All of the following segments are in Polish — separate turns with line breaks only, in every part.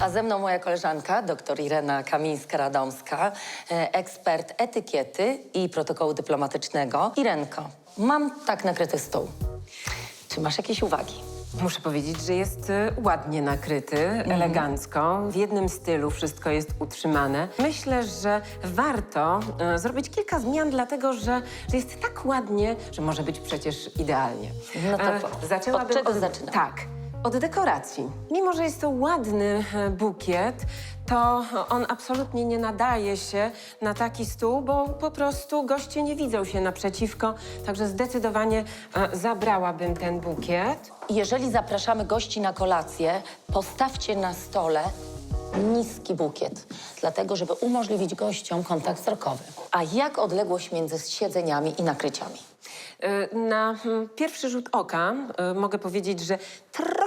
A ze mną moja koleżanka, dr Irena Kamińska-Radomska, e, ekspert etykiety i protokołu dyplomatycznego. Irenko, mam tak nakryty stół. Czy masz jakieś uwagi?
Muszę powiedzieć, że jest y, ładnie nakryty, elegancko. W jednym stylu wszystko jest utrzymane. Myślę, że warto y, zrobić kilka zmian, dlatego że, że jest tak ładnie, że może być przecież idealnie.
No to
E,
po-
zaczęłabym
od czego zaczynamy?
Tak. Od dekoracji. Mimo, że jest to ładny e, bukiet, to on absolutnie nie nadaje się na taki stół, bo po prostu goście nie widzą się naprzeciwko. Także zdecydowanie e, zabrałabym ten bukiet.
Jeżeli zapraszamy gości na kolację, postawcie na stole niski bukiet, dlatego żeby umożliwić gościom kontakt wzrokowy. A jak odległość między siedzeniami i nakryciami?
Y, Na mm, pierwszy rzut oka mogę powiedzieć, że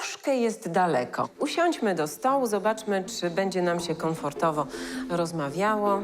troszkę jest daleko. Usiądźmy do stołu, zobaczmy, czy będzie nam się komfortowo rozmawiało.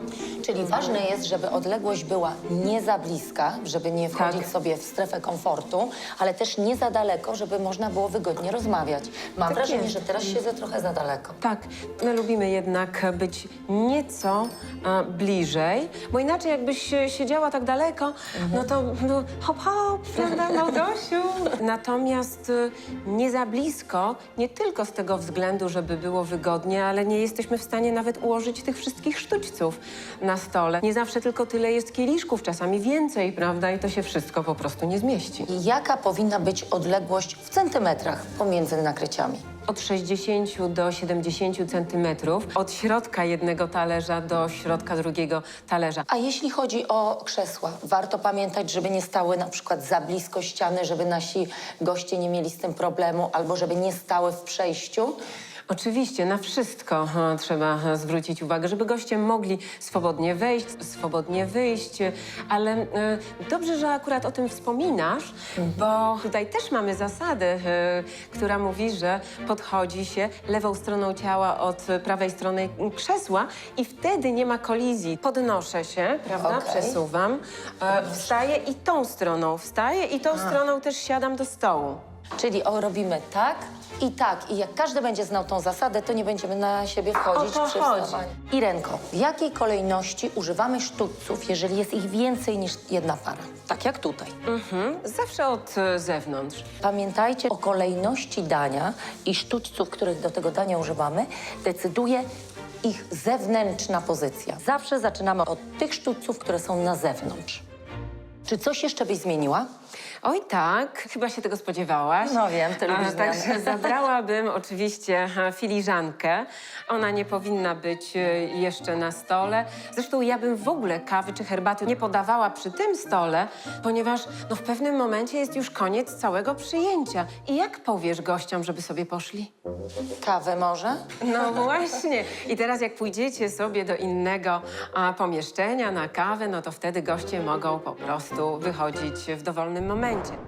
Czyli ważne jest, żeby odległość była nie za bliska, żeby nie wchodzić
Tak.
sobie w strefę komfortu, ale też nie za daleko, żeby można było wygodnie rozmawiać. Mam
Tak
wrażenie,
jest.
że teraz siedzę trochę za daleko.
Tak, my lubimy jednak być nieco e, bliżej, bo inaczej jakbyś e, siedziała tak daleko, no to no, hop, hop, prawda, Małgosiu? Natomiast e, nie za blisko, nie tylko z tego względu, żeby było wygodnie, ale nie jesteśmy w stanie nawet ułożyć tych wszystkich sztućców na stole. Nie zawsze tylko tyle jest kieliszków, czasami więcej, prawda, i to się wszystko po prostu nie zmieści.
I jaka powinna być odległość w centymetrach pomiędzy nakryciami?
Od 60 do 70 centymetrów, od środka jednego talerza do środka drugiego talerza.
A jeśli chodzi o krzesła, warto pamiętać, żeby nie stały na przykład za blisko ściany, żeby nasi goście nie mieli z tym problemu, albo żeby nie stały w przejściu.
Oczywiście, na wszystko trzeba zwrócić uwagę, żeby goście mogli swobodnie wejść, swobodnie wyjść, ale e, dobrze, że akurat o tym wspominasz, bo tutaj też mamy zasadę, e, która mówi, że podchodzi się lewą stroną ciała od prawej strony krzesła i wtedy nie ma kolizji. Podnoszę się, prawda,
Okej.
przesuwam, e, wstaję i tą stroną wstaję i tą stroną też siadam do stołu.
Czyli o, robimy tak i tak. I jak każdy będzie znał tą zasadę, to nie będziemy na siebie wchodzić
O to
przy
chodzi.
wstawaniu. Irenko, w jakiej kolejności używamy sztućców, jeżeli jest ich więcej niż jedna para? Tak jak tutaj.
Mhm. Zawsze od e, zewnątrz.
Pamiętajcie o kolejności dania i sztućców, których do tego dania używamy, decyduje ich zewnętrzna pozycja. Zawsze zaczynamy od tych sztućców, które są na zewnątrz. Czy coś jeszcze byś zmieniła?
Oj tak, chyba się tego spodziewałaś.
No wiem, ty lubisz
A,
zmiany.
Także zabrałabym oczywiście filiżankę. Ona nie powinna być e, jeszcze na stole. Zresztą ja bym w ogóle kawy czy herbaty nie podawała przy tym stole, ponieważ no, w pewnym momencie jest już koniec całego przyjęcia. I jak powiesz gościom, żeby sobie poszli?
Kawę może?
No właśnie. I teraz jak pójdziecie sobie do innego a, pomieszczenia na kawę, no to wtedy goście mogą po prostu wychodzić w dowolnym momencie.